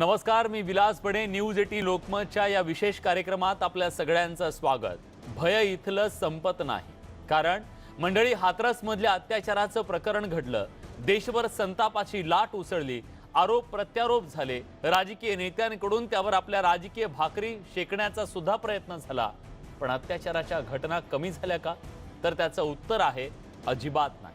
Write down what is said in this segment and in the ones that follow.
नमस्कार मी Vilas Bade news eighty लोकमतच्या या विशेष कार्यक्रमात आपल्या सगळ्यांचं स्वागत. भय इथलं संपत नाही. कारण मंडळी हाथरसमधल्या अत्याचाराचं प्रकरण घडलं. देशभर संतापाची लाट उसळली. आरोप प्रत्यारोप झाले. राजकीय नेत्यांकडून त्यावर आपल्या राजकीय भाकरी शेकण्याचा सुद्धा प्रयत्न झाला. पण अत्याचाराच्या घटना कमी झाल्या का? तर त्याचं उत्तर आहे अजिबात नाही.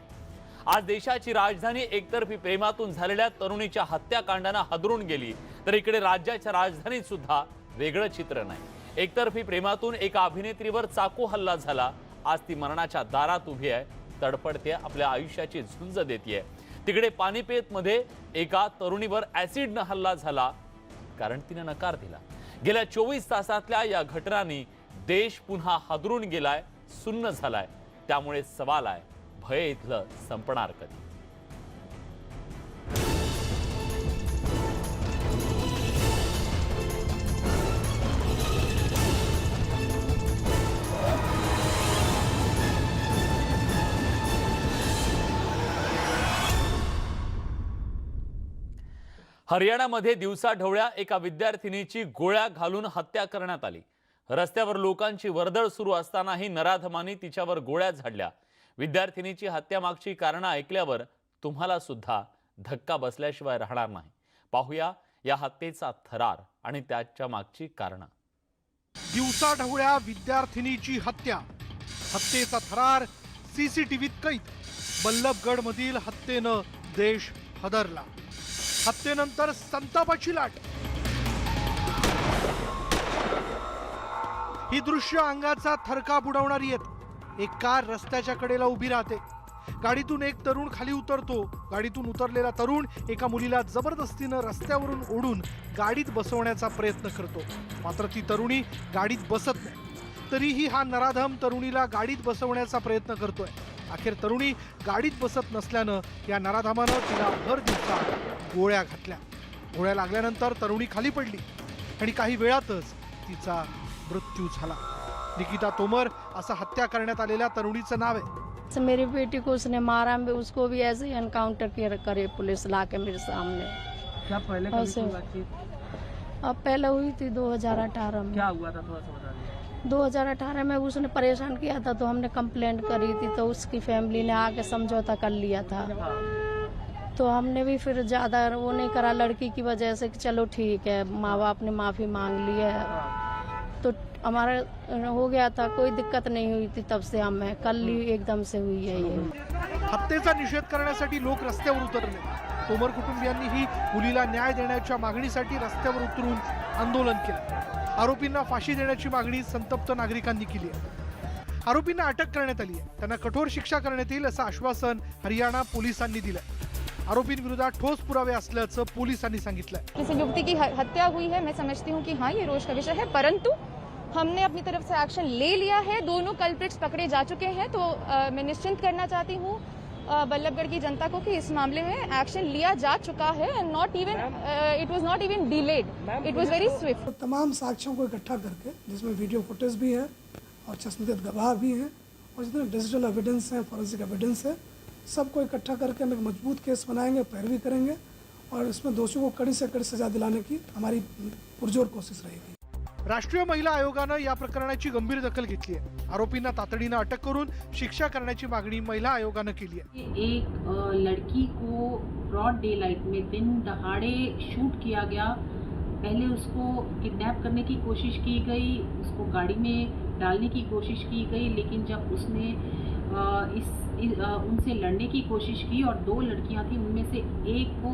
आज देशाची राजधानी एकतर्फी प्रेमातून झालेल्या तरुणीच्या हत्याकांडानं हादरून गेली. तर इकडे राज्याच्या राजधानीत सुद्धा वेगळं चित्र नाही. एकतर्फी प्रेमातून एका अभिनेत्रीवर चाकू हल्ला झाला. आज ती मरणाच्या दारात उभी आहे. तडपडते आपल्या आयुष्याची झुंज देते तिकडे पानिपेत मध्ये एका तरुणीवर ऍसिडनं हल्ला झाला. कारण तिनं नकार दिला. गेल्या चोवीस तासातल्या या घटनांनी देश पुन्हा हादरून गेलाय सुन्न झालाय. त्यामुळे सवाल आहे भय इथलं संपणार कधी? हरियाणामध्ये दिवसाढवळ्या एका विद्यार्थिनीची गोळ्या घालून हत्या करण्यात आली. रस्त्यावर लोकांची वर्दळ सुरू असतानाही नराधमांनी तिच्यावर गोळ्या झाडल्या. विद्यार्थिनीची हत्यामागची कारणं ऐकल्यावर तुम्हाला सुद्धा धक्का बसल्याशिवाय राहणार नाही. पाहूया या हत्येचा थरार आणि त्याच्या मागची कारणं. दिवसाढवळ्या विद्यार्थिनीची हत्या. हत्येचा थरार सीसीटीव्हीत कैद. बल्लभगडमधील हत्येनं देश हदरला. हत्येनंतर संतापाची लाट. ही दृश्य अंगाचा थरका बुडवणारी आहेत. एक कार रस्त्याच्या कडेला उभी राहते. गाडीतून एक तरुण खाली उतरतो. गाडीतून उतरलेला तरुण एका मुलीला जबरदस्तीनं रस्त्यावरून ओढून गाडीत बसवण्याचा प्रयत्न करतो. मात्र ती तरुणी गाडीत बसत नाही. तरीही हा नराधम तरुणीला गाडीत बसवण्याचा प्रयत्न करतोय. अखेर तरुणी गाडीत बसत नसल्यानं या नराधमानं तिला भर दिवसा गोळ्या घातल्या. गोळ्या लागल्यानंतर तरुणी खाली पडली आणि काही वेळातच तिचा मृत्यू झाला. निकिता तोमर असं हत्या करण्यात आलेल्या तरुणीचं नाव आहे. मेरी बेटी को उसने मारा भी उसको भी ऐसे ही एनकाउंटर किया करे पुलिस ला के मेरे सामने। क्या पहले कभी ऐसे। अब पहले हुई थी 2018 में। क्या हुआ था थोड़ा सा 2018 में उसने परेशान किया था तो हमने कंप्लेंट करी थी तो उसकी फैमिली ने आके समझौता कर लिया था। हाँ। तो हमने भी फिर ज़्यादा वो नहीं करा लड़की की वजह से कि चलो ठीक है माँ बाप ने माफ़ी मांग ली है। हाँ। तो हमारा हो गया था कोई दिक्कत नहीं हुई थी तब से हमें कल ही एकदम से हुई है ये। हत्येचा निषेध करण्यासाठी लोक रस्त्यावर उतरले. तोमर कुटुंबियांनीही मुलीला न्याय देण्याच्या मागणीसाठी रस्त्यावर उतरून आंदोलन केलं. आरोपींना फाशी देण्याची मागणी संतप्त नागरिकांनी केली आहे. आरोपींना अटक करण्यात आली आहे. त्यांना कठोर शिक्षा करण्यात येईल असं आश्वासन हरियाणा पोलिसांनी दिलंय. आरोपींविरोधात ठोस पुरावे असल्याचं पोलिसांनी सांगितलंय. किसी युवती की ह- हत्या हुई है मैं समझती हूँ कि हाँ ये रोष का विषय है परंतु हमने अपनी तरफ़ से एक्शन ले लिया है। दोनों कल्प्रिट्स पकड़े जा चुके हैं तो अ, मैं निश्चिंत करना चाहती हूँ बल्लभगढ़ की जनता को कि इस मामले में एक्शन लिया जा चुका है and not even it was not even delayed it was very swift तमाम साक्ष्यों को इकट्ठा करके जिसमें वीडियो फुटेज भी है और चश्मदीद गवाह भी हैं और जितने डिजिटल एविडेंस हैं फॉरेंसिक एविडेंस है सबको इकट्ठा करके हम एक मज़बूत केस बनाएँगे पैरवी करेंगे और इसमें दोषियों को कड़ी से कड़ी सजा दिलाने की हमारी पुरजोर कोशिश रहेगी। राष्ट्रीय महिला आयोगानं या प्रकरणाची गंभीर दखल घेतली आहे. आरोपींना तातडीनं अटक करून शिक्षा करण्याची मागणी महिला आयोगानं केली आहे. एक लड़की को ब्रॉड डे लाइट में दिन दहाड़े शूट किया गया। पहले उसको किडनैप करने की कोशिश की गई उसको गाड़ी में डालने की कोशिश की गई लेकिन जब उसने इस, इस उनसे लड़ने की कोशिश की और दो लड़कियाँ थी उनमें से एक को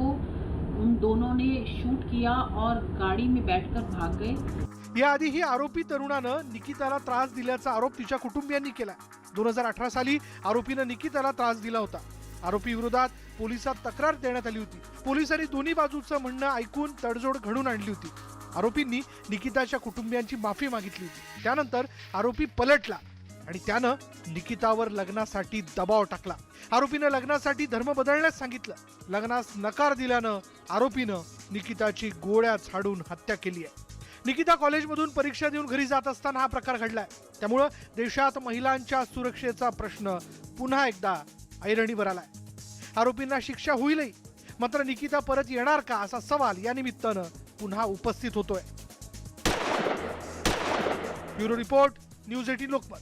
उन दोनों ने शूट किया और गाड़ी में बैठकर भाग गए। याआधी ही आरोपी तरुणानं निकिताला त्रास दिल्याचा आरोप तिच्या कुटुंबियांनी केला दोन हजार अठरा साली आरोपीनं निकिताला त्रास दिला होता. आरोपी विरोधात पोलिसात तक्रार देण्यात आली होती. पोलिसांनी दोन्ही बाजूचं म्हणणं ऐकून तडजोड घडून आणली होती. आरोपींनी निकिताच्या कुटुंबियांची माफी मागितली होती. त्यानंतर आरोपी पलटला. आणि त्यानं निकितावर लग्नासाठी दबाव टाकला. आरोपीनं लग्नासाठी धर्म बदलण्यास सांगितलं. लग्नास नकार दिल्यानं आरोपीनं निकिताची गोळ्या झाडून हत्या केली आहे. निकिता कॉलेजमधून परीक्षा देऊन घरी जात असताना हा प्रकार घडलाय. त्यामुळं देशात महिलांच्या सुरक्षेचा प्रश्न पुन्हा एकदा ऐरणीवर आलाय. आरोपींना शिक्षा होईलही. मात्र निकिता परत येणार का असा सवाल या निमित्तानं पुन्हा उपस्थित होतोय. Bureau report news eighteen Lokmat.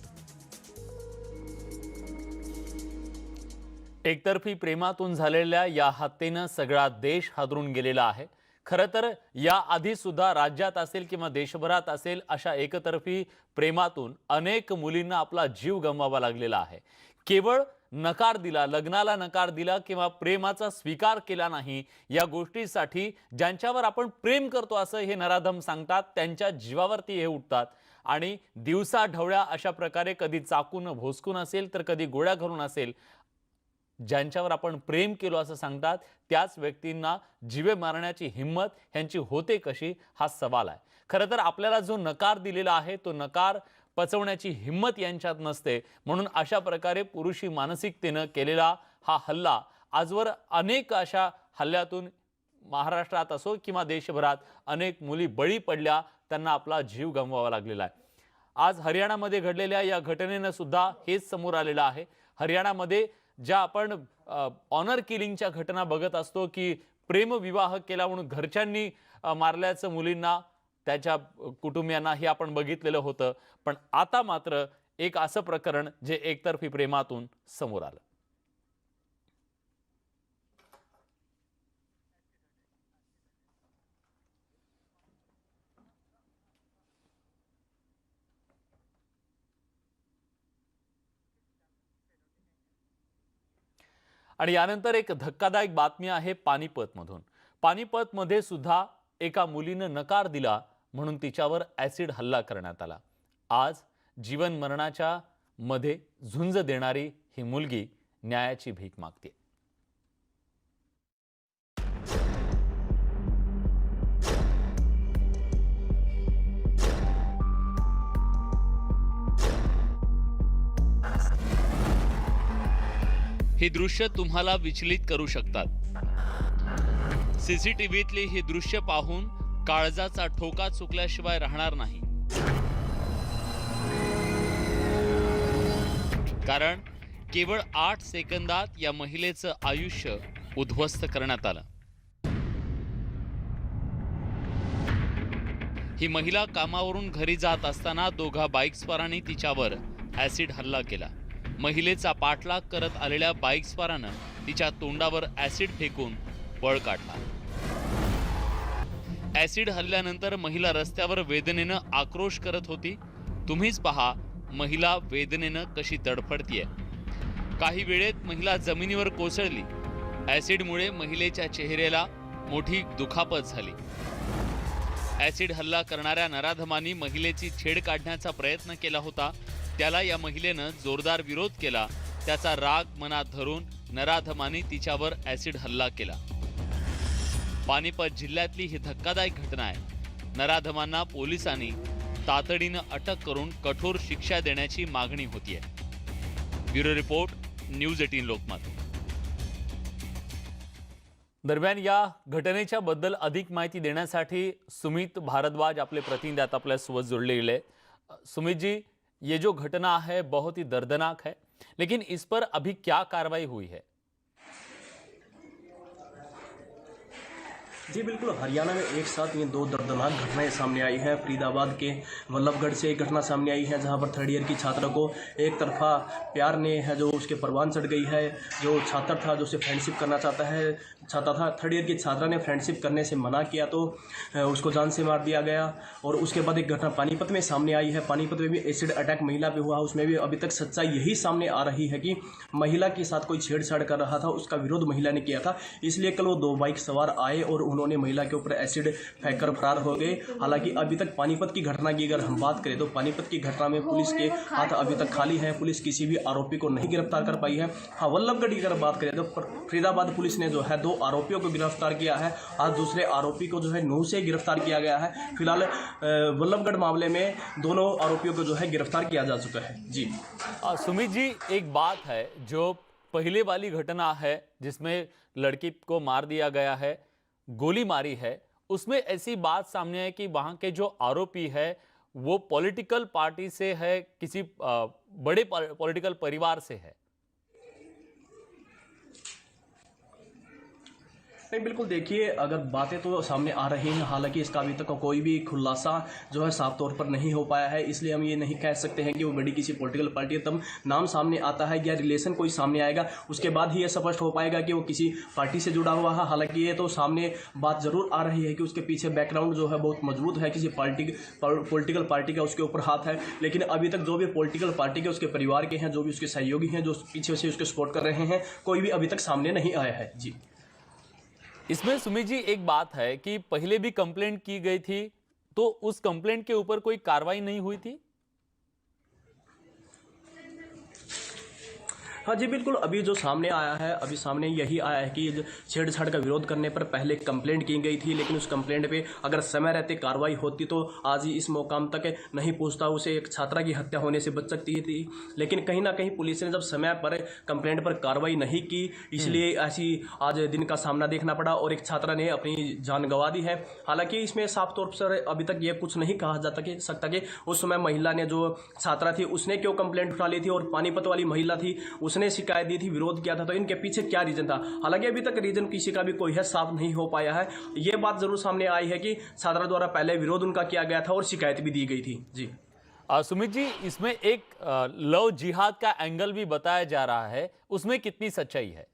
एकतर्फी प्रेमातून झालेल्या या हत्येनं सगळा देश हादरून गेलेला आहे. खरं तर या आधी सुद्धा राज्यात असेल किंवा देशभरात असेल अशा एकतर्फी प्रेमातून अनेक मुलींना आपला जीव गमवावा लागलेला आहे. केवळ नकार दिला लग्नाला नकार दिला किंवा प्रेमाचा स्वीकार केला नाही या गोष्टीसाठी ज्यांच्यावर आपण प्रेम करतो असं हे नराधम सांगतात त्यांच्या जीवावरती हे उठतात. आणि दिवसा ढवळ्या अशा प्रकारे कधी चाकून भोसकून असेल तर कधी गोळ्या घालून असेल ज्यांच्यावर आपण प्रेम केलो असं सांगतात त्याच व्यक्तींना जीवे मारण्याची हिंमत ह्यांची होते कशी? हा सवाल आहे. खरं तर आपल्याला जो नकार दिलेला आहे तो नकार पचवण्याची हिंमत यांच्यात नसते. म्हणून अशा प्रकारे पुरुषी मानसिकतेनं केलेला हा हल्ला आजवर अनेक अशा हल्ल्यातून महाराष्ट्रात असो किंवा देशभरात अनेक मुली बळी पडल्या त्यांना आपला जीव गमवावा लागलेला आहे. आज हरियाणामध्ये घडलेल्या या घटनेनं सुद्धा हेच समोर आलेलं आहे. हरियाणामध्ये ज्या आपण ऑनर किलिंगच्या घटना बघत असतो की प्रेमविवाह केला म्हणून घरच्यांनी मारल्याचं मुलींना त्याच्या कुटुंबियांना हे आपण बघितलेलं होतं. पण आता मात्र एक असं प्रकरण जे एकतर्फी प्रेमातून समोर आलं. आणि यानंतर एक धक्कादायक बातमी आहे पानिपतमधून. पानिपतमध्ये सुद्धा एका मुलीनं नकार दिला म्हणून तिच्यावर ॲसिड हल्ला करण्यात आला. आज जीवन मरणाच्या मध्ये झुंज देणारी ही मुलगी न्यायाची भीक मागते. हे दृश्य तुम्हाला विचलित करू शकतात. सीसीटीव्हीतले हे दृश्य पाहून काळजाचा ठोका चुकल्याशिवाय राहणार नाही. कारण केवळ आठ सेकंदात या महिलेचं आयुष्य उद्ध्वस्त करण्यात आलं. ही महिला कामावरून घरी जात असताना दोघा बाईकस्वारांनी तिच्यावर ऍसिड हल्ला केला. महिलेचा पाठलाग करत आलेल्या बाईकस्वारानं तिच्या तोंडावर ॲसिड फेकून पळ काढला. ॲसिड हल्ल्यानंतर महिला रस्त्यावर वेदनेनं आक्रोश करत होती. तुम्हीच पहा महिला वेदनेनं कशी तडफडतीये. काही वेळेत महिला जमिनीवर कोसळली. ॲसिडमुळे महिलेच्या चेहऱ्याला मोठी दुखापत झाली. ॲसिड हल्ला करणाऱ्या नराधमांनी महिलेची छेड काढण्याचा प्रयत्न केला होता. त्याला या महिलेनं जोरदार विरोध केला. त्याचा राग मनात धरून नराधमांनी तिच्यावर ॲसिड हल्ला केला. पानिपत जिल्ह्यातली ही धक्कादायक घटना आहे. नराधमांना पोलिसांनी तातडीनं अटक करून कठोर शिक्षा देण्याची मागणी होतीये. Bureau report news eighteen Lokmat. दरम्यान या घटनेच्या बद्दल अधिक माहिती देण्यासाठी सुमित भारद्वाज आपले प्रतिनिधी आता आपल्यासोबत जोडले गेले सुमितजी ये जो घटना है बहुत ही दर्दनाक है। लेकिन इस पर अभी क्या कार्रवाई हुई है? जी बिल्कुल, हरियाणा में एक साथ ये दो दर्दनाक घटनाएँ सामने आई हैं। फरीदाबाद के वल्लभगढ़ से एक घटना सामने आई है, जहाँ पर थर्ड ईयर की छात्रा को एक तरफा प्यार ने है, जो उसके परवान चढ़ गई है, जो छात्र था, जो उसे फ्रेंडशिप करना चाहता है, चाहता था। थर्ड ईयर की छात्रा ने फ्रेंडशिप करने से मना किया तो उसको जान से मार दिया गया और उसके बाद एक घटना पानीपत में सामने आई है। पानीपत में भी एसिड अटैक महिला पे हुआ, उसमें भी अभी तक सच्चाई यही सामने आ रही है कि महिला के साथ कोई छेड़छाड़ कर रहा था, उसका विरोध महिला ने किया था, इसलिए कल वो दो बाइक सवार आए और उन्होंने महिला के ऊपर एसिड फेंककर फरार हो गए। हालाँकि अभी तक पानीपत की घटना की अगर हम बात करें तो पानीपत की घटना में पुलिस के हाथ अभी तक खाली है। पुलिस किसी भी आरोपी को नहीं गिरफ़्तार कर पाई है। हाँ वल्लभगढ़ की अगर बात करें तो फरीदाबाद पुलिस ने जो है दो आरोपियों को गिरफ़्तार किया है। आज दूसरे आरोपी को जो है नूह से गिरफ़्तार किया गया है। फ़िलहाल वल्लभगढ़ मामले में दोनों आरोपियों को जो है गिरफ़्तार किया जा चुका है। जी। आ, सुमित जी एक बात है जो पहले वाली घटना है जिसमें लड़की को मार दिया गया है। गोली मारी है। उसमें ऐसी बात सामने है कि वहाँ के जो आरोपी है वो पॉलिटिकल पार्टी से है किसी बड़े पॉलिटिकल परिवार से है। नहीं, बिल्कुल देखिए, अगर बातें तो सामने आ रही हैं, हालाँकि इसका अभी तक कोई भी खुलासा जो है साफ़ तौर पर नहीं हो पाया है, इसलिए हम ये नहीं कह सकते हैं कि वो बड़ी किसी पॉलिटिकल पार्टी तब नाम सामने आता है या रिलेशन कोई सामने आएगा, उसके बाद ही ये स्पष्ट हो पाएगा कि वो किसी पार्टी से जुड़ा हुआ है, हालाँकि ये तो सामने बात ज़रूर आ रही है कि उसके पीछे बैकग्राउंड जो है बहुत मज़बूत है, किसी पार्टी पॉलिटिकल पार्टी का उसके ऊपर हाथ है, लेकिन अभी तक जो भी पॉलिटिकल पार्टी के, उसके परिवार के हैं, जो भी उसके सहयोगी हैं, जो पीछे से उसके सपोर्ट कर रहे हैं, कोई भी अभी तक सामने नहीं आया है। जी। इसमें सुमित जी एक बात है कि पहले भी कंप्लेंट की गई थी तो उस कंप्लेंट के ऊपर कोई कार्रवाई नहीं हुई थी? हाँ जी बिल्कुल। अभी जो सामने आया है अभी सामने यही आया है कि छेड़छाड़ का विरोध करने पर पहले कंप्लेंट की गई थी लेकिन उस कंप्लेंट पे अगर समय रहते कार्रवाई होती तो आज ही इस मुकाम तक नहीं पहुँचता उसे एक छात्रा की हत्या होने से बच सकती थी। लेकिन कहीं ना कहीं पुलिस ने जब समय पर कंप्लेंट पर कार्रवाई नहीं की इसलिए ऐसी आज दिन का सामना देखना पड़ा और एक छात्रा ने अपनी जान गंवा दी है। हालाँकि इसमें साफ़ तौर पर अभी तक ये कुछ नहीं कहा जाता कि सकता कि उस समय महिला ने जो छात्रा थी उसने क्यों कंप्लेंट उठा ली थी और पानीपत वाली महिला थी उसने शिकायत दी थी, विरोध किया था तो इनके पीछे क्या रीजन था? हालाँकि अभी तक रीजन किसी का भी कोई है, साफ़ नहीं हो पाया है। ये बात ज़रूर सामने आई है कि छात्रा द्वारा पहले विरोध उनका किया गया था और शिकायत भी दी गई थी। जी। सुमित जी, इसमें एक लव जिहाद का एंगल भी बताया जा रहा है। उसमें कितनी सच्चाई है?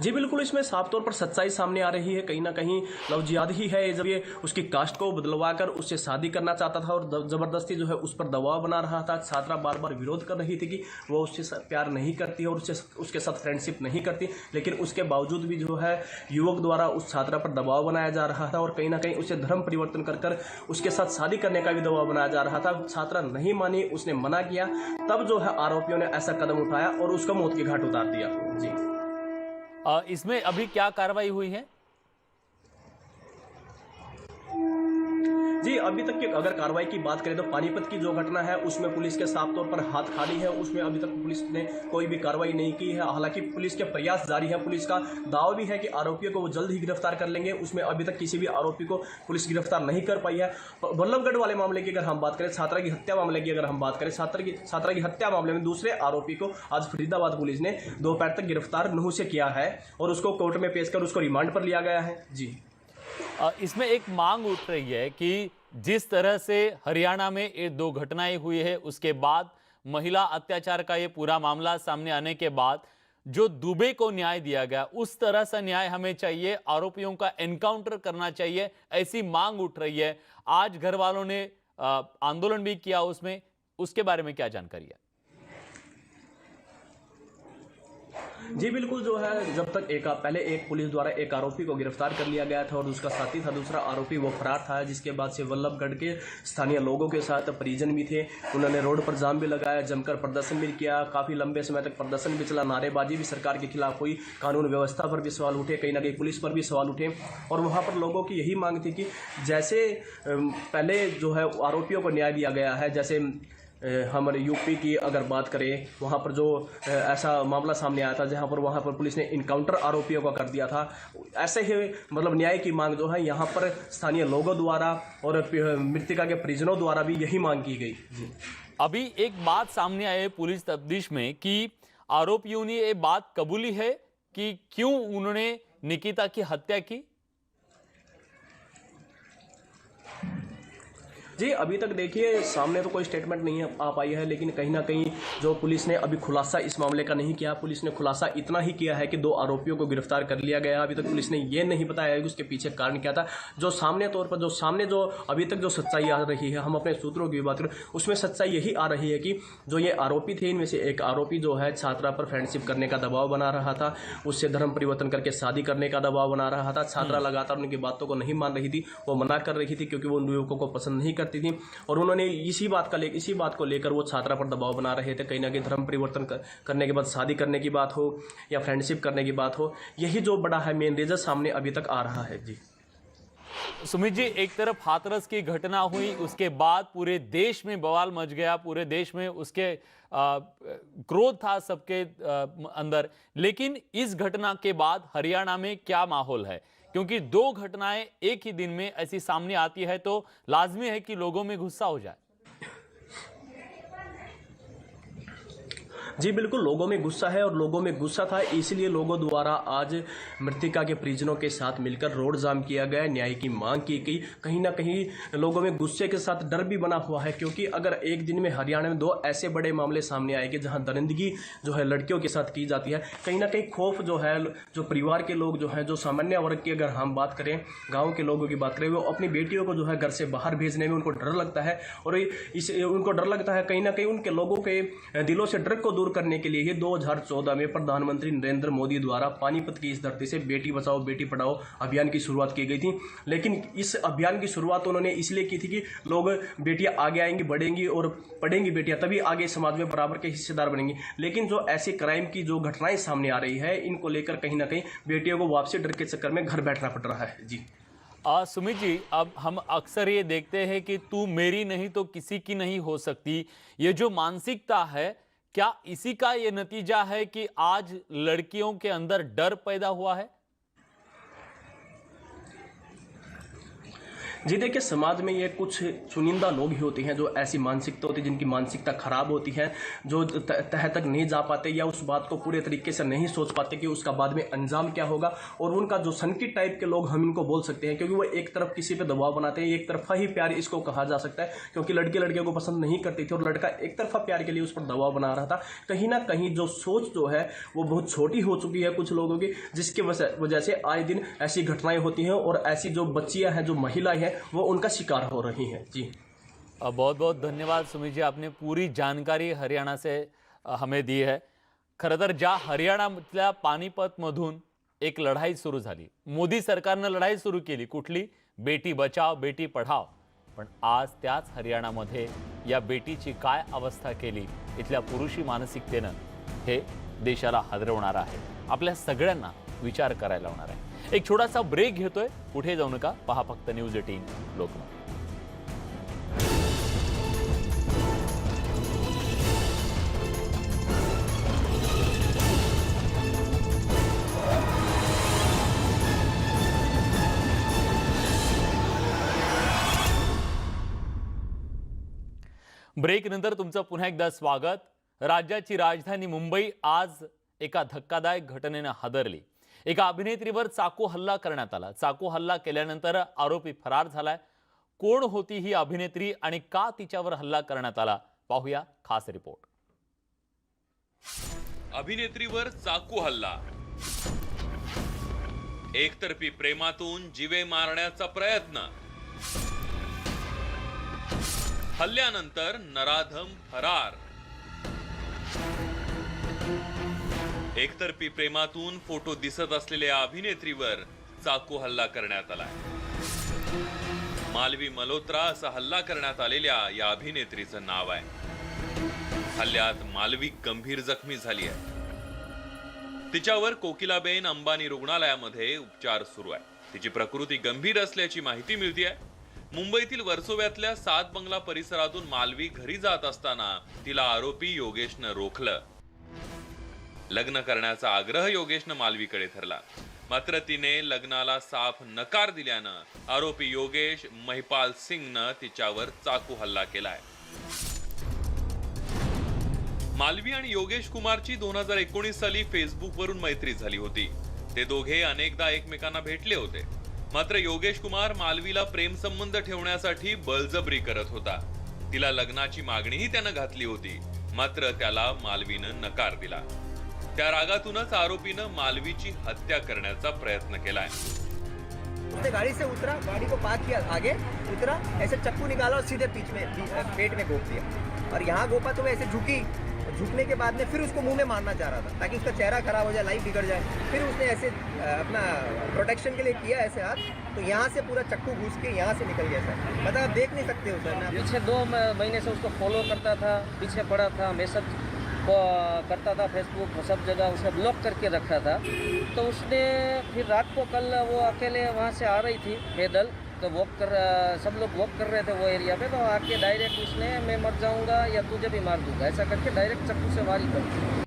जी बिल्कुल, इसमें साफ़ तौर पर सच्चाई सामने आ रही है। कहीं ना कहीं लव जिहाद ही है जब ये उसकी कास्ट को बदलवा कर उससे शादी करना चाहता था और ज़बरदस्ती जो है उस पर दबाव बना रहा था, छात्रा बार बार विरोध कर रही थी कि वो उससे प्यार नहीं करती और उससे उसके साथ फ्रेंडशिप नहीं करती। लेकिन उसके बावजूद भी जो है युवक द्वारा उस छात्रा पर दबाव बनाया जा रहा था और कहीं ना कहीं उसे धर्म परिवर्तन कर कर उसके साथ शादी करने का भी दबाव बनाया जा रहा था। छात्रा नहीं मानी, उसने मना किया। तब जो है आरोपियों ने ऐसा कदम उठाया और उसका मौत के घाट उतार दिया। जी। इसमें अभी क्या कार्रवाई हुई है? जी, अभी तक की अगर कार्रवाई की बात करें तो पानीपत की जो घटना है, उसमें पुलिस के साफ़ तौर पर हाथ खाली है। उसमें अभी तक पुलिस ने कोई भी कार्रवाई नहीं की है। हालाँकि पुलिस के प्रयास जारी है। पुलिस का दाव भी है कि आरोपियों को वो जल्द ही गिरफ़्तार कर लेंगे। उसमें अभी तक किसी भी आरोपी को पुलिस गिरफ़्तार नहीं कर पाई है। बल्लभगढ़ वाले मामले की अगर हम बात करें, छात्रा की हत्या मामले की अगर हम बात करें, छात्रा की छात्रा की हत्या मामले में दूसरे आरोपी को आज फरीदाबाद पुलिस ने दोपहर तक गिरफ़्तार नहू से किया है और उसको कोर्ट में पेश कर, उसको रिमांड पर लिया गया है। जी। इसमें एक मांग उठ रही है कि जिस तरह से हरियाणा में ये दो घटनाएँ हुई है, उसके बाद महिला अत्याचार का ये पूरा मामला सामने आने के बाद जो दुबे को न्याय दिया गया, उस तरह से न्याय हमें चाहिए, आरोपियों का एनकाउंटर करना चाहिए, ऐसी मांग उठ रही है। आज घर वालों ने आंदोलन भी किया उसमें, उसके बारे में क्या जानकारी है? जी बिल्कुल, जो है, जब तक एक, पहले एक पुलिस द्वारा एक आरोपी को गिरफ़्तार कर लिया गया था और उसका साथी था, दूसरा आरोपी वो फरार था, जिसके बाद से वल्लभगढ़ के स्थानीय लोगों के साथ परिजन भी थे। उन्होंने रोड पर जाम भी लगाया, जमकर प्रदर्शन भी किया, काफ़ी लंबे समय तक प्रदर्शन भी चला, नारेबाजी भी सरकार के खिलाफ हुई, कानून व्यवस्था पर भी सवाल उठे, कहीं ना कहीं पुलिस पर भी सवाल उठे, और वहाँ पर लोगों की यही मांग थी कि जैसे पहले जो है आरोपियों को न्याय दिया गया है, जैसे हमारे यूपी की अगर बात करें, वहाँ पर जो ऐसा मामला सामने आया था, जहाँ पर वहाँ पर पुलिस ने इनकाउंटर आरोपियों का कर दिया था। ऐसे ही मतलब न्याय की मांग जो है, यहाँ पर स्थानीय लोगों द्वारा और मृतिका के परिजनों द्वारा भी यही मांग की गई। अभी एक बात सामने आई है पुलिस तफ्तीश में कि आरोपियों ने ये बात कबूली है कि क्यों उन्होंने निकिता की हत्या की? जी अभी तक देखिए सामने तो कोई स्टेटमेंट नहीं है आ पाई है लेकिन कहीं ना कहीं जो पुलिस ने अभी खुलासा इस मामले का नहीं किया पुलिस ने खुलासा इतना ही किया है कि दो आरोपियों को गिरफ़्तार कर लिया गया। अभी तक पुलिस ने ये नहीं बताया है कि उसके पीछे कारण क्या था। जो सामने तौर पर जो सामने जो अभी तक जो सच्चाई आ रही है हम अपने सूत्रों की बात करें उसमें सच्चाई यही आ रही है कि जो ये आरोपी थे इनमें से एक आरोपी जो है छात्रा पर फ्रेंडशिप करने का दबाव बना रहा था उससे धर्म परिवर्तन करके शादी करने का दबाव बना रहा था। छात्रा लगातार उनकी बातों को नहीं मान रही थी वो मना कर रही थी क्योंकि वो उन युवकों को पसंद नहीं करती थी और उन्होंने इसी बात का ले इसी बात को लेकर वो छात्रा पर दबाव बना रहे थे। कहीं ना कहीं धर्म परिवर्तन कर, करने के बाद शादी करने की बात हो या फ्रेंडशिप करने की बात हो यही जो बड़ा है मेन रीजन सामने अभी तक आ रहा है। जी। सुमित जी एक तरफ़ हाथरस की घटना हुई उसके बाद पूरे देश में बवाल मच गया पूरे देश में उसके क्रोध था सबके अंदर। लेकिन इस घटना के बाद हरियाणा में क्या माहौल है? क्योंकि दो घटनाएं एक ही दिन में ऐसी सामने आती है तो लाजमी है कि लोगों में गुस्सा हो जाए। जी बिल्कुल, लोगों में गुस्सा है और लोगों में गुस्सा था, इसलिए लोगों द्वारा आज मृतिका के परिजनों के साथ मिलकर रोड जाम किया गया, न्याय की मांग की गई। कहीं ना कहीं लोगों में गुस्से के साथ डर भी बना हुआ है, क्योंकि अगर एक दिन में हरियाणा में दो ऐसे बड़े मामले सामने आएँगे, जहाँ दरिंदगी जो है लड़कियों के साथ की जाती है, कहीं ना कहीं खौफ जो है, जो परिवार के लोग जो है, जो सामान्य वर्ग की अगर हम बात करें, गाँव के लोगों की बात करें, वो अपनी बेटियों को जो है घर से बाहर भेजने में उनको डर लगता है, और इस, उनको डर लगता है, कहीं ना कहीं उनके लोगों के दिलों से डर को दूर करने के लिए ही 2014 में प्रधानमंत्री नरेंद्र मोदी द्वारा पानीपत की इस धरती से बेटी बचाओ बेटी पढ़ाओ अभियान की शुरुआत की गई थी। लेकिन इस अभियान की शुरुआत उन्होंने इसलिए की थी कि लोग बेटियाँ आगे आएँगी बढ़ेंगी और पढ़ेंगी बेटियाँ तभी आगे समाज में बराबर के हिस्सेदार बनेंगी। लेकिन जो ऐसे क्राइम की जो घटनाएँ सामने आ रही है इनको लेकर कहीं ना कहीं बेटियों को वापसी डर के चक्कर में घर बैठना पड़ रहा है। जी। आ, सुमित जी अब हम अक्सर ये देखते हैं कि तू मेरी नहीं तो किसी की नहीं हो सकती। ये जो मानसिकता है क्या इसी का ये नतीजा है कि आज लड़कियों के अंदर डर पैदा हुआ है? जी देखिए, समाज में ये कुछ चुनिंदा लोग ही होते हैं जो ऐसी मानसिकता होती है जिनकी मानसिकता खराब होती है, जो तह तक नहीं जा पाते या उस बात को पूरे तरीके से नहीं सोच पाते कि उसका बाद में अंजाम क्या होगा। और उनका जो सनकी टाइप के लोग हम इनको बोल सकते हैं, क्योंकि वो एक तरफ़ किसी पे दबाव बनाते हैं, एक तरफा ही प्यार इसको कहा जा सकता है, क्योंकि लड़के लड़के को पसंद नहीं करती थी और लड़का एक तरफा प्यार के लिए उस पर दबाव बना रहा था। कहीं ना कहीं जो सोच जो है, वो बहुत छोटी हो चुकी है कुछ लोगों की, जिसकी वजह से आए दिन ऐसी घटनाएँ होती हैं और ऐसी जो बच्चियाँ हैं, जो महिलाएँ हैं वो उनका शिकार हो रही हैं। जी। बहुत बहुत धन्यवाद सुमित जी आपने पूरी जानकारी हरियाणा से हमें दी है। खरं तर ज्या हरियाणामधल्या पानिपतमधून एक लढाई सुरू झाली मोदी सरकारनं लढाई सुरू केली कुठली? बेटी बचाव बेटी पढाव पण आज त्याच हरियाणामध्ये या बेटीची काय अवस्था केली इथल्या पुरुषी मानसिकतेनं हे देशाला हादरवणार आहे. आपल्या सगळ्यांना विचार करायला होणार आहे. एक छोटासा ब्रेक घेतोय. कुठे जाऊ नका. पहा फक्त न्यूज एटीन लोकमत. ब्रेक नंतर तुमचं पुन्हा एकदा स्वागत. राज्याची राजधानी मुंबई आज एका धक्कादायक घटनेनं हादरली. एका अभिनेत्रीवर चाकू हल्ला करण्यात आला. चाकू हल्ला केल्यानंतर आरोपी फरार झालाय. कोण होती ही अभिनेत्री आणि का तिच्यावर हल्ला करण्यात आला? पाहूया खास रिपोर्ट. अभिनेत्रीवर चाकू हल्ला. एकतर्फी प्रेमातून जीवे मारण्याचा प्रयत्न. हल्ल्यानंतर नराधम फरार. एकतर्फी प्रेमातून फोटो दिसत असलेल्या अभिनेत्रीवर चाकू हल्ला करण्यात आलाय. मालवी मल्होत्रा असा हल्ला करण्यात आलेल्या या अभिनेत्रीचं नाव आहे. हल्ल्यात मालवी गंभीर जखमी झाली आहे तिच्यावर कोकिलाबेन अंबानी रुग्णालयामध्ये उपचार सुरू आहे. तिची प्रकृती गंभीर असल्याची माहिती मिळते मुंबईतील वर्सोव्यातल्या सात बंगला परिसरातून मालवी घरी जात असताना तिला आरोपी योगेशनं रोखलं. लग्न करण्याचा आग्रह योगेशनं मालवीकडे धरला. मात्र तिने लग्नाला साफ नकार दिल्यानं आरोपी योगेश महिपाल सिंगनं तिच्यावर चाकू हल्ला केलाय. मालवी आणि योगेश कुमारची दोन हजार एकोणीस साली फेसबुकवरून मैत्री झाली होती. ते दोघे अनेकदा एकमेकांना भेटले होते. मात्र योगेश कुमार मालवीला प्रेम संबंध ठेवण्यासाठी बळजबरी करत होता. तिला लग्नाची मागणीही त्यानं घातली होती. मात्र त्याला मालवीनं नकार दिला. त्या रागातूनच आरोपीनं मालवीची हत्या करण्याचा प्रयत्न केलाय. उसने गाड़ी से उतरा गाड़ी को पार्क किया आगे उतरा ऐसे चक्कू निकाला और सीधे पीछ में पेट में घोप दिया। और यहाँ घोपा तो वो ऐसे झुकी झुकने के बाद में फिर उसको मुंह में मारना चाह रहा था ताकि उसका चेहरा खराब हो जाए लाइफ बिगड़ जाए। फिर उसने ऐसे अपना प्रोटेक्शन के लिए किया ऐसे हाथ तो यहाँ से पूरा चक्कू घुस के यहाँ से निकल गया सर। मतलब आप देख नहीं सकते हो सर मैं पीछे दो महीने से उसको फॉलो करता था पीछे पड़ा था मैसेज करता था फेसबुक सब जगह उसे ब्लॉक करके रखा था। तो उसने फिर रात को कल वो अकेले वहाँ से आ रही थी पैदल। तो वॉक कर सब लोग वॉक कर रहे थे वो एरिया पे तो आके डायरेक्ट उसने मैं मर जाऊंगा या तुझे भी मार दूंगा। ऐसा करके डायरेक्ट चक्कू से मारी कर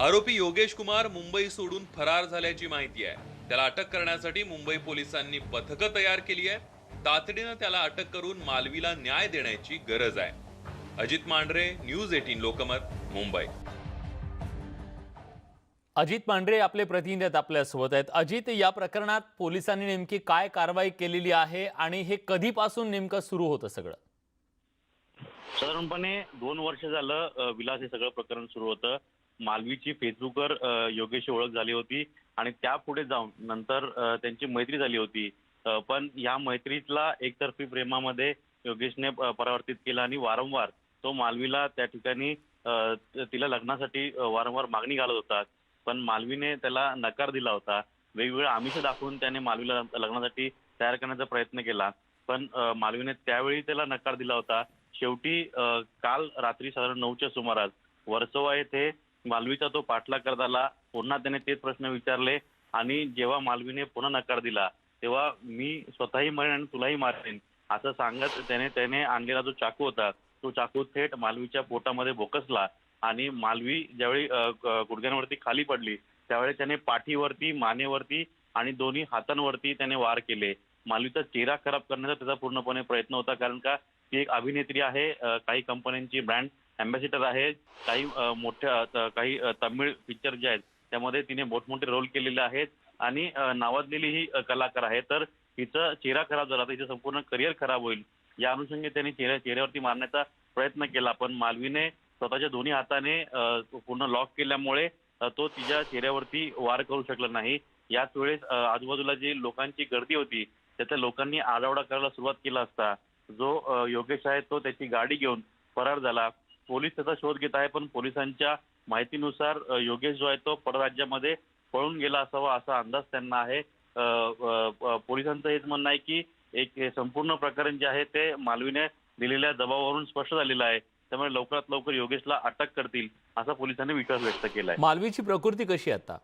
आरोपी योगेश कुमार मुंबई सोडून फरार झाल्याची माहिती आहे. त्याला अटक करण्यासाठी मुंबई पोलिसांनी पथकं तयार केली आहे तातडीनं त्याला अटक करून मालवीला न्याय देण्याची गरज आहे. Ajit Mandhare news eighteen Lokmat. Mumbai. Ajit Pandhare आपले प्रतिनिधी आहेत आपल्यासोबत आहेत. अजित या प्रकरणात पोलिसांनी नेमकी काय कारवाई केलेली आहे आणि हे कधीपासून नेमकं सुरू होतं सगळं? साधारणपणे दोन वर्ष झालं विलास हे सगळं प्रकरण सुरू होतं. मालवीची फेसबुकवर अ, योगेशची ओळख झाली होती आणि त्यापुढे जाऊन नंतर त्यांची मैत्री झाली होती. पण या मैत्रीतला एकतर्फी प्रेमामध्ये योगेशने परावर्तित केलं आणि वारंवार तो मालवीला त्या ठिकाणी तिला लग्नासाठी वारंवार मागणी घालत होता. पण मालवीने त्याला नकार दिला होता. वेगवेगळ्या आमिष दाखवून त्याने मालवीला लग्नासाठी तयार करण्याचा प्रयत्न केला. पण मालवीने त्यावेळी त्याला नकार दिला होता. शेवटी काल रात्री साधारण नऊच्या सुमारास वर्सोवा येथे मालवीचा तो पाठलाग करत आला पुन्हा त्याने तेच प्रश्न विचारले आणि जेव्हा मालवीने पुन्हा नकार दिला तेव्हा मी स्वतःही मरेन आणि तुलाही मारेन असं सांगत त्याने त्याने आणलेला जो चाकू होता तो चाकू थेट मालवीच्या पोटामध्ये भोकसला आणि मालवी ज्यावेळी गुडघ्यांवरती खाली पडली त्यावेळी त्याने पाठीवरती मानेवरती आणि दोन्ही हातांवरती त्याने वार केले. मालवीचा चेहरा खराब करण्याचा त्याचा पूर्णपणे प्रयत्न होता कारण का ती एक अभिनेत्री आहे काही कंपन्यांची ब्रँड अँबॅसिडर आहे काही मोठ्या काही तमिळ पिक्चर जे आहेत त्यामध्ये तिने मोठमोठे रोल केलेले आहेत आणि नावाजलेली ही कलाकार आहे. तर हिचा चेहरा खराब झाला तर हिचं संपूर्ण करिअर खराब होईल. या अनुषंगी त्यांनी चेहऱ्या चेहऱ्यावरती मारण्याचा प्रयत्न केला पण मालवीने स्वतःच्या दोन्ही हाताने पूर्ण लॉक केल्यामुळे तो तिच्या चेहऱ्यावरती वार करू शकला नाही. याच वेळेस आजूबाजूला जी लोकांची गर्दी होती त्याच्या लोकांनी आडावडा करायला सुरुवात केला असता. जो योगेश आहे तो त्याची गाडी घेऊन फरार झाला. पोलीस त्याचा शोध घेत आहे पण पोलिसांच्या माहितीनुसार योगेश जो आहे तो परराज्यामध्ये पळून गेला असावा असा अंदाज त्यांना आहे. पोलिसांचं हेच म्हणणं आहे की एक संपूर्ण प्रकरण जे आहे ते मालवीने दिलेल्या दबावावरून स्पष्ट झालेलं आहे. त्यामुळे लवकरात लवकर योगेशला अटक करतील असा पोलिसांनी विश्वास व्यक्त केला आहे मालवीची प्रकृती कशी आता?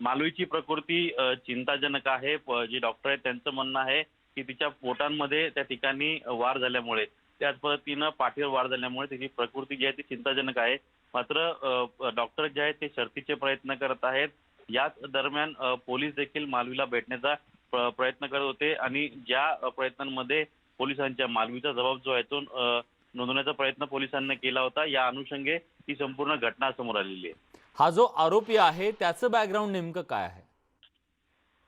मालवीची प्रकृती चिंताजनक आहे. जे डॉक्टर आहेत त्यांचं म्हणणं आहे की तिच्या पोटांमध्ये त्या ठिकाणी वार झाल्यामुळे त्याच पद्धतीनं पाठीवर वार झाल्यामुळे तिची प्रकृती जी आहे ती चिंताजनक आहे. मात्र डॉक्टर जे आहेत ते शर्थीचे प्रयत्न करत आहेत. याच दरम्यान पोलीस देखील मालवीला भेटण्याचा प्रयत्न करत होते आणि ज्या प्रयत्नांमध्ये पोलिसांच्या मालवीचा जबाब जो आहे तो नोंदवण्याचा प्रयत्न पोलिसांनी केला होता या अनुषंगे ही संपूर्ण घटना समोर आलेली आहे. हा जो आरोपी आहे त्याचं बॅकग्राऊंड नेमकं काय आहे?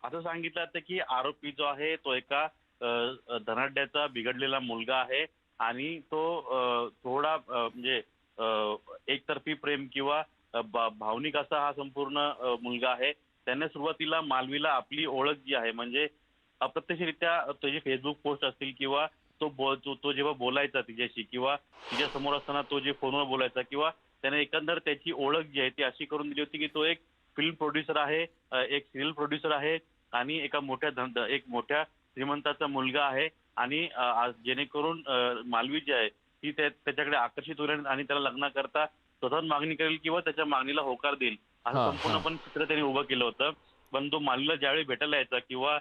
असं सांगितलं जातं की आरोपी जो आहे तो एका धनाढ्याचा बिघडलेला मुलगा आहे आणि तो थोडा म्हणजे एकतर्फी प्रेम किंवा भावनिक असा हा संपूर्ण मुलगा आहे. त्याने सुरुवातीला मालवीला आपली ओळख जी आहे म्हणजे अप्रत्यक्षरित्या त्याची फेसबुक पोस्ट असतील किंवा तो बो तो तो जेव्हा बोलायचा तिच्याशी किंवा तिच्या समोर असताना तो जे फोनवर बोलायचा किंवा त्याने एकंदर त्याची ओळख जी आहे ती अशी करून दिली होती की तो एक फिल्म प्रोड्युसर आहे एक सिरियल प्रोड्युसर आहे आणि एका मोठ्या धंद एक मोठ्या श्रीमंताचा मुलगा आहे आणि जेणेकरून मालवी जी आहे ती त्या- त्याच्याकडे आकर्षित होईल आणि त्याला लग्नाकरता स्वतः मागणी करेल किंवा त्याच्या मागणीला होकार देईल. असं हा. संपूर्णपणे चित्र त्यांनी उभं केलं होतं. पण तो मालवीला ज्यावेळी भेटायला यायचा किंवा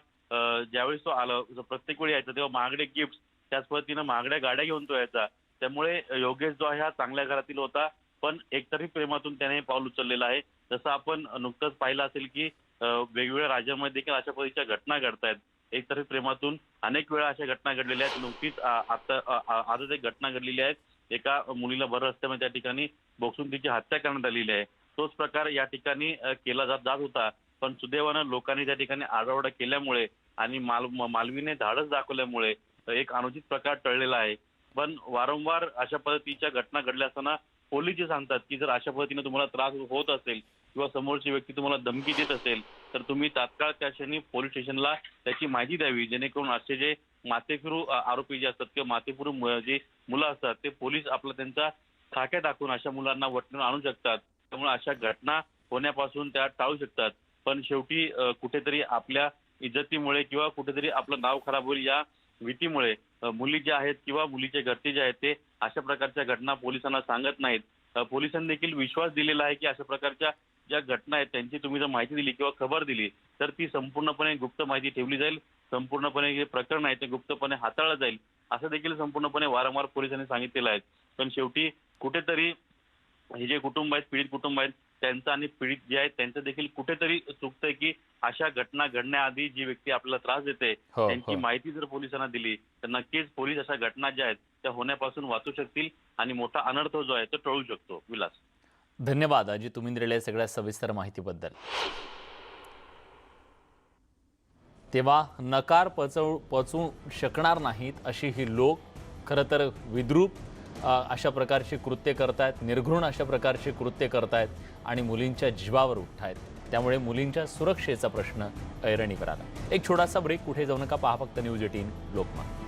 ज्यावेळेस तो आला प्रत्येक वेळी यायचा तेव्हा महागडे गिफ्ट त्याच पद्धतीनं महागड्या गाड्या घेऊन तो यायचा. त्यामुळे योगेश जो आहे हा चांगल्या घरातील होता. पण एकतरी प्रेमातून त्याने हे पाऊल उचललेलं आहे. जसं आपण नुकतंच पाहिलं असेल की वेगवेगळ्या राज्यांमध्ये देखील अशा पद्धतीच्या घटना घडतायत. एकतरी प्रेमातून अनेक वेळा अशा घटना घडलेल्या आहेत. नुकतीच आता आजच एक घटना घडलेली आहे. एका मुलीला भर रस्त्यामध्ये त्या ठिकाणी बोक्सून तिची हत्या करण्यात आलेली आहे. तोच प्रकार या ठिकाणी केला जात जात होता. पण सुदैवानं लोकांनी त्या ठिकाणी आरडाओरडा केल्यामुळे आणि माल मालवीने धाडस दाखवल्यामुळे एक अनुचित प्रकार टळलेला आहे. पण वारंवार अशा पद्धतीच्या घटना घडल्या असताना पोलीस जे सांगतात की जर अशा पद्धतीने तुम्हाला त्रास होत असेल किंवा समोरची व्यक्ती तुम्हाला धमकी देत असेल तर तुम्ही तात्काळ त्या क्षणी पोलीस स्टेशनला त्याची माहिती द्यावी. जेणेकरून असे जे मातेफिरू आरोपी जे असतात किंवा मातेफिरू मु- जे मुलं असतात ते पोलीस आपला त्यांचा खाक्या टाकून अशा मुलांना वटणून आणू शकतात. त्यामुळे अशा घटना होण्यापासून त्या टाळू शकतात. पण शेवटी कुठेतरी आपल्या इज्जतीमुळे किंवा कुठेतरी आपलं नाव खराब होईल या भीतीमुळे मुली ज्या आहेत किंवा मुलीचे घरचे जे आहेत ते अशा प्रकारच्या घटना पोलिसांना सांगत नाहीत. पोलिसांनी देखील विश्वास दिलेला आहे की अशा प्रकारच्या ज्या घटना आहेत त्यांची तुम्ही जर माहिती दिली किंवा खबर दिली तर ती संपूर्णपणे गुप्त माहिती ठेवली जाईल संपूर्णपणे जे प्रकरण आहे ते गुप्तपणे हाताळलं जाईल असं देखील संपूर्णपणे वारंवार पोलिसांनी सांगितलेलं आहे. पण शेवटी कुठेतरी हे जे कुटुंब आहेत पीडित कुटुंब आहेत त्यांचं आणि पीडित जे आहेत त्यांचं देखील कुठेतरी चुकतंय की अशा घटना घडण्याआधी जी व्यक्ती आपल्याला त्रास देते हो, त्यांची हो. माहिती जर पोलिसांना दिली तर नक्कीच पोलीस अशा घटना ज्या आहेत त्या होण्यापासून वाचू शकतील आणि मोठा अनर्थ जो आहे तो टळू शकतो. विलास. धन्यवाद अजित तुम्ही दिलेल्या सगळ्या सविस्तर माहितीबद्दल. तेव्हा नकार पचवू पचवू शकणार नाहीत अशी ही लोक खरं तर विद्रूप अशा प्रकारची कृत्य करतायत निर्घृण अशा प्रकारची कृत्य करतायत आणि मुलींच्या जीवावर उठतायत. त्यामुळे मुलींच्या सुरक्षेचा प्रश्न ऐरणीवर आला. एक छोटासा ब्रेक कुठे जाऊ नका पहा फक्त न्यूज एटीन लोकमत